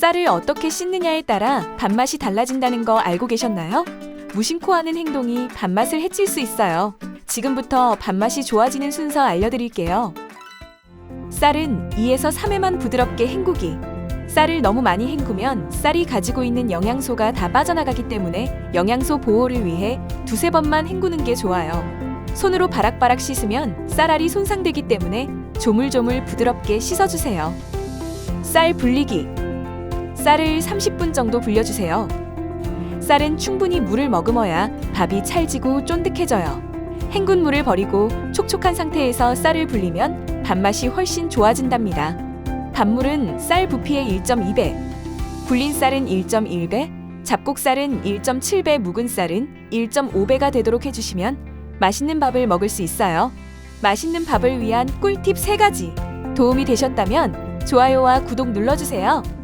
쌀을 어떻게 씻느냐에 따라 밥맛이 달라진다는 거 알고 계셨나요? 무심코 하는 행동이 밥맛을 해칠 수 있어요. 지금부터 밥맛이 좋아지는 순서 알려드릴게요. 쌀은 2에서 3회만 부드럽게 헹구기. 쌀을 너무 많이 헹구면 쌀이 가지고 있는 영양소가 다 빠져나가기 때문에 영양소 보호를 위해 두세 번만 헹구는 게 좋아요. 손으로 바락바락 씻으면 쌀알이 손상되기 때문에 조물조물 부드럽게 씻어주세요. 쌀 불리기. 쌀을 30분 정도 불려주세요. 쌀은 충분히 물을 머금어야 밥이 찰지고 쫀득해져요. 헹군 물을 버리고 촉촉한 상태에서 쌀을 불리면 밥맛이 훨씬 좋아진답니다. 밥물은 쌀 부피의 1.2배, 불린 쌀은 1.1배, 잡곡쌀은 1.7배, 묵은 쌀은 1.5배가 되도록 해주시면 맛있는 밥을 먹을 수 있어요. 맛있는 밥을 위한 꿀팁 3가지 도움이 되셨다면 좋아요와 구독 눌러주세요.